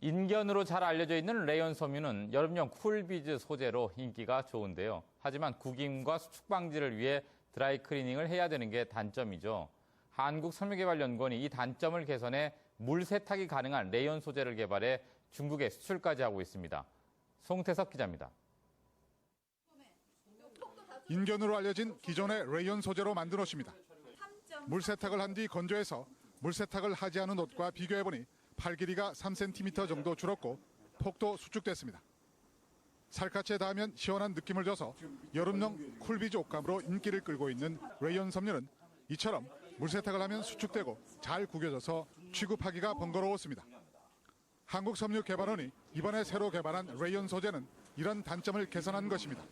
인견으로 잘 알려져 있는 레이온 섬유는 여름용 쿨비즈 소재로 인기가 좋은데요. 하지만 구김과 수축 방지를 위해 드라이 클리닝을 해야 되는 게 단점이죠. 한국섬유개발연구원이 이 단점을 개선해 물 세탁이 가능한 레이온 소재를 개발해 중국에 수출까지 하고 있습니다. 송태석 기자입니다. 인견으로 알려진 기존의 레이온 소재로 만든 옷입니다. 물 세탁을 한 뒤 건조해서 물 세탁을 하지 않은 옷과 비교해보니 팔 길이가 3cm 정도 줄었고 폭도 수축됐습니다. 살갗에 닿으면 시원한 느낌을 줘서 여름용 쿨비즈 옷감으로 인기를 끌고 있는 레이온 섬유는 이처럼 물 세탁을 하면 수축되고 잘 구겨져서 취급하기가 번거로웠습니다. 한국섬유개발원이 이번에 새로 개발한 레이온 소재는 이런 단점을 개선한 것입니다.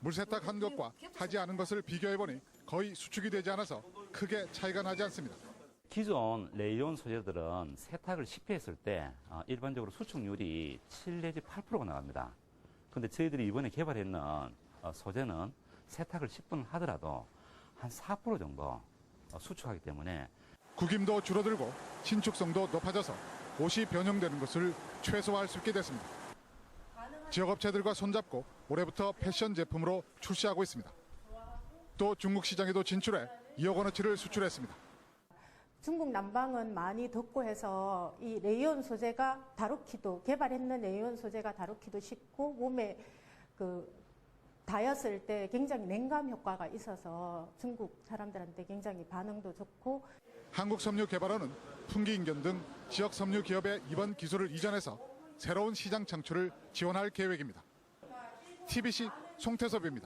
물 세탁한 것과 하지 않은 것을 비교해보니 거의 수축이 되지 않아서 크게 차이가 나지 않습니다. 기존 레이온 소재들은 세탁을 쉽게 했을 때 어, 일반적으로 수축률이 7 내지 8%가 나갑니다. 근데 저희들이 이번에 개발했는 어, 소재는 세탁을 10분 하더라도 한 4% 정도 어, 수축하기 때문에 구김도 줄어들고 신축성도 높아져서 옷이 변형되는 것을 최소화할 수 있게 됐습니다. 지역업체들과 손잡고 올해부터 패션 제품으로 출시하고 있습니다. 또 중국 시장에도 진출해 2억 원어치를 수출했습니다. 중국 남방은 많이 덥고 해서 이 레이온 소재가 다루기도 개발했는 레이온 소재가 다루기도 쉽고 몸에 그 닿였을 때 굉장히 냉감 효과가 있어서 중국 사람들한테 굉장히 반응도 좋고 한국 섬유 개발원은 풍기 인견 등 지역 섬유 기업에 이번 기술을 이전해서 새로운 시장 창출을 지원할 계획입니다. TBC 송태섭입니다.